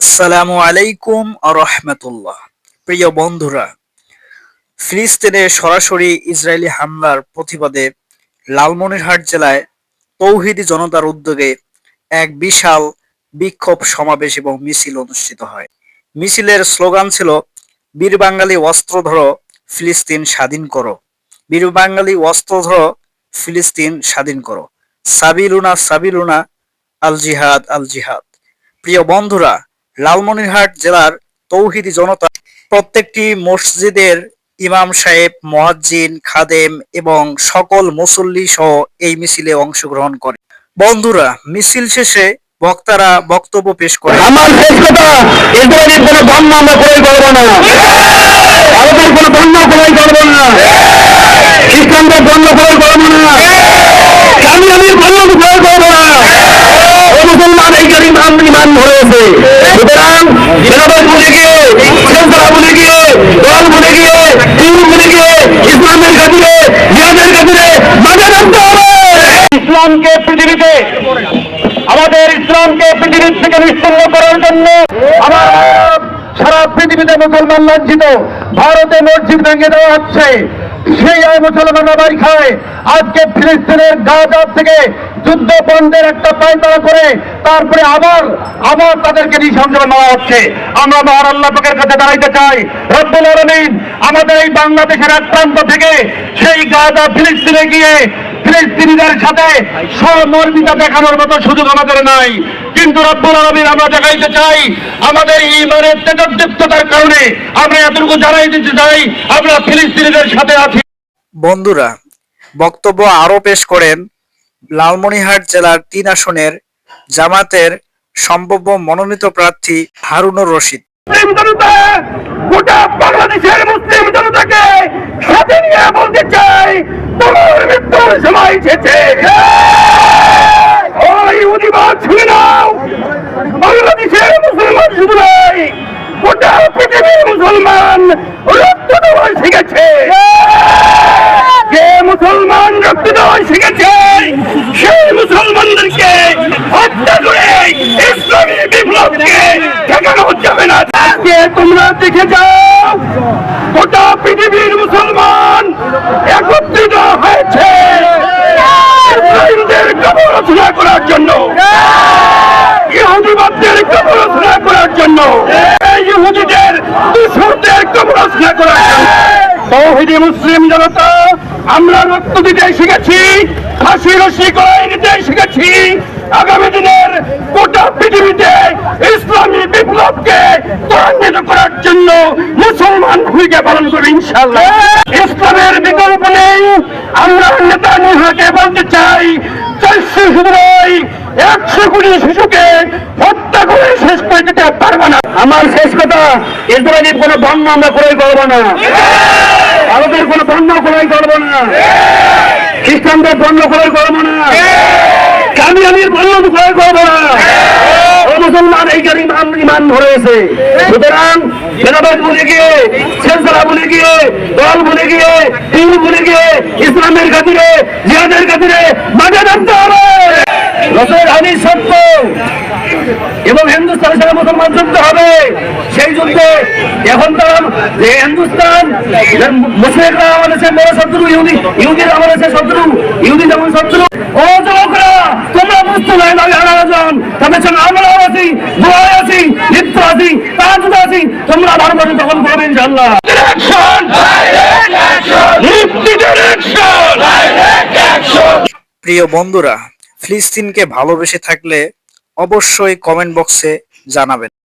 আসসালামু আলাইকুম রহমতুল্লাহ। প্রিয় বন্ধুরা, ফিলিস্তিনে সরাসরি ইসরায়েলি হামলার প্রতিবাদে লালমনিরহাট জেলায় তৌহিদি জনতার উদ্যোগে এক বিশাল বিক্ষোভ সমাবেশ এবং মিছিল অনুষ্ঠিত হয়। মিছিলের স্লোগান ছিল, বীর বাঙালি অস্ত্র ধরো, ফিলিস্তিন স্বাধীন করো। বীর বাঙালি অস্ত্র ধরো, ফিলিস্তিন স্বাধীন করো। সাবিলুনা সাবিলুনা, আল জিহাদ আল জিহাদ। প্রিয় বন্ধুরা লালমনিরহাট জেলার তৌহিদি জনতা প্রত্যেকটি মসজিদের ইমাম সাহেব মহাজ্জিন খাদেম এবং সকল মুসল্লি সহ এই মিছিলে অংশগ্রহণ করে। বন্ধুরা, মিছিল শেষে বক্তারা বক্তব্য পেশ করে আমার শেষ কথা ইসরায়েলের কোনো বন্য আমরা প্রয়োগ করব না। ভারতের কোনো বন্য প্রয়োগ করব না। বন্য প্রয়োগ করব না আমি আমি বন্য প্রয়োগ করব না ও মুসলমান এই গাড়ি মান ইমান ধরেছে সুতরাং জেনাবাদ বলে গিয়ে সেন্সারা বলে গিয়ে দল বলে গিয়ে টিম বলে গিয়ে ইসলামের খাতিরে জিহাদের খাতিরে মাঝে নামতে হবে ইসলামকে পৃথিবীতে আমাদের ইসলামকে পৃথিবীর থেকে নিশ্চিন্ন করার জন্য আমার সারা পৃথিবীতে মুসলমান লাঞ্ছিত ভারতে মসজিদ ভেঙে দেওয়া হচ্ছে। সেই আয় মুসলমান আবার খায়। আজকে ফিলিস্তিনের গাজা থেকে যুদ্ধ বন্ধের একটা পায়তারা করে তারপরে আবার আবার তাদেরকে নৃশংস নেওয়া হচ্ছে। আমরা মহান আল্লাহ পাকের কাছে দাঁড়াইতে চাই। রব্বুল আলমিন আমাদের এই বাংলাদেশের এক প্রান্ত থেকে সেই গাজা ফিলিস্তিনে গিয়ে ফিলিস্তিনিদের সাথে সহমর্মিতা দেখানোর মতো সুযোগ আমাদের নাই। কিন্তু রব্বুল আলমিন আমরা দেখাইতে চাই আমাদের ইমানের তেজদীপ্ততার কারণে আমরা এতটুকু জানাই দিতে চাই আমরা ফিলিস্তিনিদের সাথে আছি। বন্ধুরা বক্তব্য আরও পেশ করেন লালমনিরহাট জেলার তিন আসনের জামাতের সম্ভাব্য মনোনীত প্রার্থী হারুনুর রশিদ। মুসলিম জনতা গোটা বাংলাদেশের মুসলিম জনতাকে সাথে নিয়ে বলতে চাই সময় এসেছে ওই অধিবাদ শুনে নাও। বাংলাদেশের মুসলমান শুধু নয়, গোটা পৃথিবীর মুসলমান রক্ত দেওয়া শিখেছে। যে মুসলমান রক্ত দেওয়া শিখেছে, সেই মুসলমানদেরকে হত্যা করে ইসলামী বিপ্লবকে ঠেকানো যাবে না। তোমরা দেখে যাও, গোটা পৃথিবীর মুসলমান একত্রিত হয়েছে ইসরায়েলদের কবর রচনা করার জন্য ইহুদিবাদদের কবর রচনা করার জন্য এই মুসলিম জনতা, আমরা রক্ত দিতে শিখেছি ফাঁসি রশি গলায় নিতে শিখেছি আগামী দিনের গোটা পৃথিবীতে ইসলামী বিপ্লবকে ত্বরান্বিত করার জন্য মুসলমান ভূমিকা পালন করবে ইনশাল্লাহ ইসলামের বিকল্প নেই। আমরা নেতা নিহাকে বলতে চাই চারশো শুধু একশো কোটি শিশুকে হত্যা করে শেষ করে দিতে পারব না। আমার শেষ ইসরায়েলের কোনো বন্য আমরা প্রয়োগ করব না। ভারতের কোনো বন্য প্রয়োগ করব না। খ্রিস্টানদের বন্য প্রয়োগ করব না। আমি বন্য প্রয়োগ করব না। মুসলমান এই গাড়ি ইমান ধরেছে। সুতরাং গিয়ে সেন্সারা গিয়ে দল বলে গিয়ে গিয়ে ইসলামের খাতিরে জিহাদের খাতিরে মাঝে নামতে হবে। রসের হানি সত্য। এবং হিন্দুস্তানের সাথে মুসলমান যুদ্ধ হবে। সেই যুদ্ধে এখন তারা যে হিন্দুস্তান মুসলিমরা আমাদের সে বড় শত্রু ইহুদি ইহুদির আমাদের সে শত্রু ইহুদি যেমন শত্রু। ও যুবকরা তোমরা বুঝতে নাই আমি আনাজন তাদের সঙ্গে আমরাও আছি দোয়াই আছি লিপ্ত আছি তারা যদি আছি। তোমরা ভারত তখন করবে ইনশাল্লাহ প্রিয় বন্ধুরা ফিলিস্তিনকে ভালোবেসে থাকলে অবশ্যই কমেন্ট বক্সে জানাবেন।